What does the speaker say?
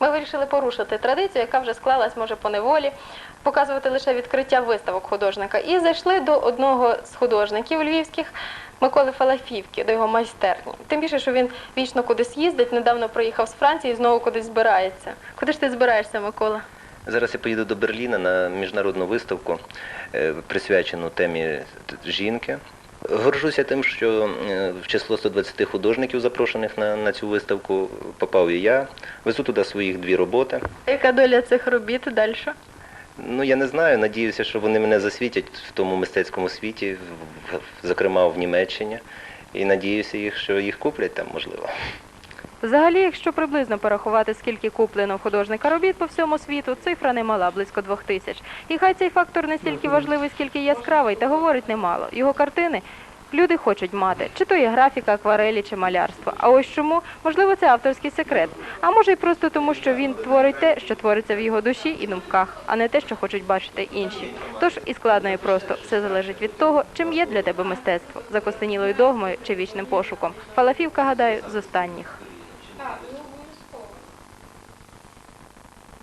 Ми вирішили порушити традицію, яка вже склалась, може, по неволі, показувати лише відкриття виставок художника. І зайшли до одного з художників львівських. Миколи Фалафівки до його майстерні. Тим більше, що він вічно кудись їздить, недавно приїхав з Франції і знову кудись збирається. Куди ж ти збираєшся, Микола? Зараз я поїду до Берліна на міжнародну виставку, е, присвячену темі жінки. Горжуся тим, що е, в число 120 художників, запрошених на, на цю виставку, попав і я. Везу туди своїх дві роботи. Яка доля цих робіт далі? Ну, я не знаю, надіюся, що вони мене засвітять в тому мистецькому світі, в- в- зокрема в Німеччині. І надіюся, їх, що їх куплять там, можливо. Взагалі, якщо приблизно порахувати, скільки куплено в художника робіт по всьому світу, цифра немала, близько двох тисяч. І хай цей фактор не стільки важливий, скільки яскравий, та говорить немало. Його картини люди хочуть мати, чи то є графіка, акварелі, чи малярство. А ось чому? Можливо, це авторський секрет. А може й просто тому, що він творить те, що твориться в його душі і думках, а не те, що хочуть бачити інші. Тож і складно і просто все залежить від того, чим є для тебе мистецтво, закостенілою догмою чи вічним пошуком. Фалафівка, гадаю, з останніх.